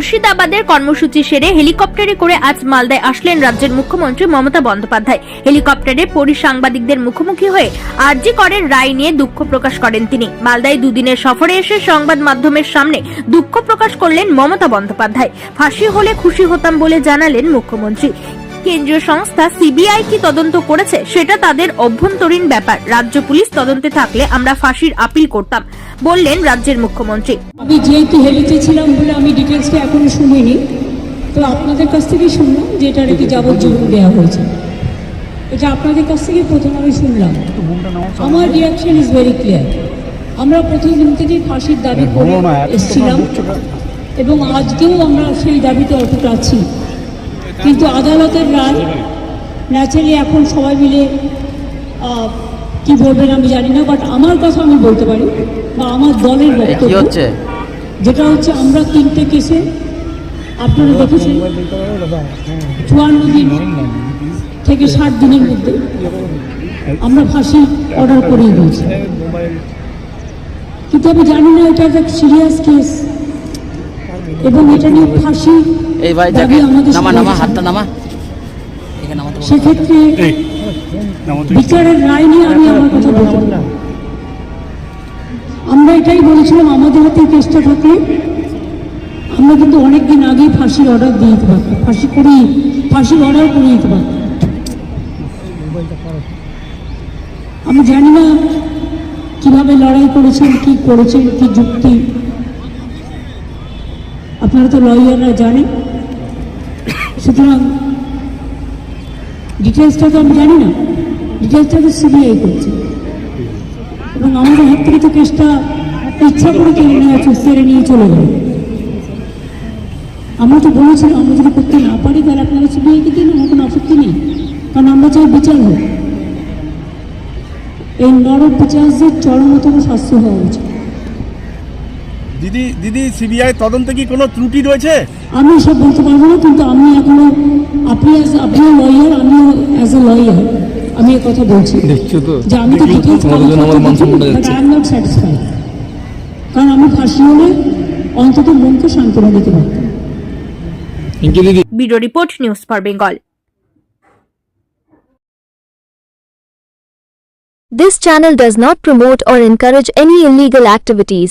মুর্শিদাবাদের কর্মসূচি সেরে হেলিকপ্টারে করে আজ মালদায় আসলেন রাজ্যের মুখ্যমন্ত্রী মমতা বন্দ্যোপাধ্যায়। হেলিকপ্টারে পরিসাংবাদিকদের মুখোমুখি হয়ে আরজি করের রায় নিয়ে দুঃখ প্রকাশ করেন তিনি। মালদায় দুদিনের সফরে এসে সংবাদ মাধ্যমের সামনে দুঃখ প্রকাশ করলেন মমতা বন্দ্যোপাধ্যায়। ফাঁসি হলে খুশি হতাম বলে জানালেন মুখ্যমন্ত্রী। কেন্দ্রীয় সংস্থা সিবিআই কি তদন্ত করেছে সেটা তাদের অভ্যন্তরীণ ব্যাপার। রাজ্য পুলিশ তদন্তে থাকলে আমরা ফাঁসির আপিল করতাম বললেন রাজ্যের মুখ্যমন্ত্রী। আমি যেহেতু হেলিতে ছিলাম বলে আমি ডিটেলসটা এখনও শুনিনি তো আপনাদের কাছ থেকেই শুনলাম যে এটা নাকি যাবজ্জীবন দেওয়া হয়েছে। এটা আপনাদের কাছ থেকে প্রথম আমি শুনলাম। আমার রিয়াকশন ইজ ভেরি ক্লিয়ার আমরা প্রথম দিন থেকেই ফাঁসির দাবি করে এসেছিলাম এবং আজকেও আমরা সেই দাবিতে অটুট আছি। কিন্তু আদালতের রায় ন্যাচারালি এখন সবাই মিলে কি বলবেন আমি জানি না বাট আমার কথা আমি বলতে পারি বা আমার দলের বক্তব্য হচ্ছে? যেটা হচ্ছে আমরা তিনটে কেসে আপনারা দেখেছেন চুয়ান্ন দিন থেকে ষাট দিনের মধ্যে আমরা ফাঁসি অর্ডার করিয়ে দিয়েছি। কিন্তু আমি জানি না এটা একটা সিরিয়াস কেস এবং এটা নিয়ে ফাঁসি এই ভাই যাকে নামা নামা হাতটা নামা। সেক্ষেত্রে বিচারের রায় নিয়ে আমি আমার কথা না। আমরা এটাই বলেছিলাম আমাদের হাতে কেসটা থাকলে আমরা কিন্তু অনেক দিন আগেই ফাঁসির অর্ডার দিয়ে দিতে পারতাম। ফাঁসি করিয়ে ফাঁসির অর্ডার করে দিতে পারতাম। আমি জানি না কীভাবে লড়াই করেছেন কি করেছেন কি যুক্তি। আপনারা তো লয়াররা জানেন। সুতরাং ডিটেলসটা তো আমি জানি না। ডিটেলসটা তো সিবিআই করছে। এবং আমাদের হাত থেকে তো কেসটা ইচ্ছা করে কেড়ে নিয়ে কেড়ে নিয়ে চলে গেল। আমরা তো বলেছিলাম, আমরা যদি করতে না পারি, তাহলে আপনারা সিবিআইকে দিন আমার কোনো আপত্তি নেই। কারণ আমরা চাই বিচার হোক। এই নরক বিচারদের চরমতম শাস্তি হওয়া উচিত। দিদি দিদি সিবিআই তদন্তে কি কোনো ত্রুটি রয়েছে? আমি সব বলতে পারব না কিন্তু আমি এখনও আপনি আপনিও লয়ার আমিও অ্যাজ এ লয়ার আমি এ কথা বলছি। দেখছ তো? যে আমি তো ডিটেলস আমার সম্মানটা যাচ্ছে আই নট স্যাটিসফাইড কারণ আমি ফাঁসি হলে অন্তত মনকে সান্ত্বনা দিতে পারতাম। Bureau report news for Bengal. This channel does not promote or encourage any illegal activities.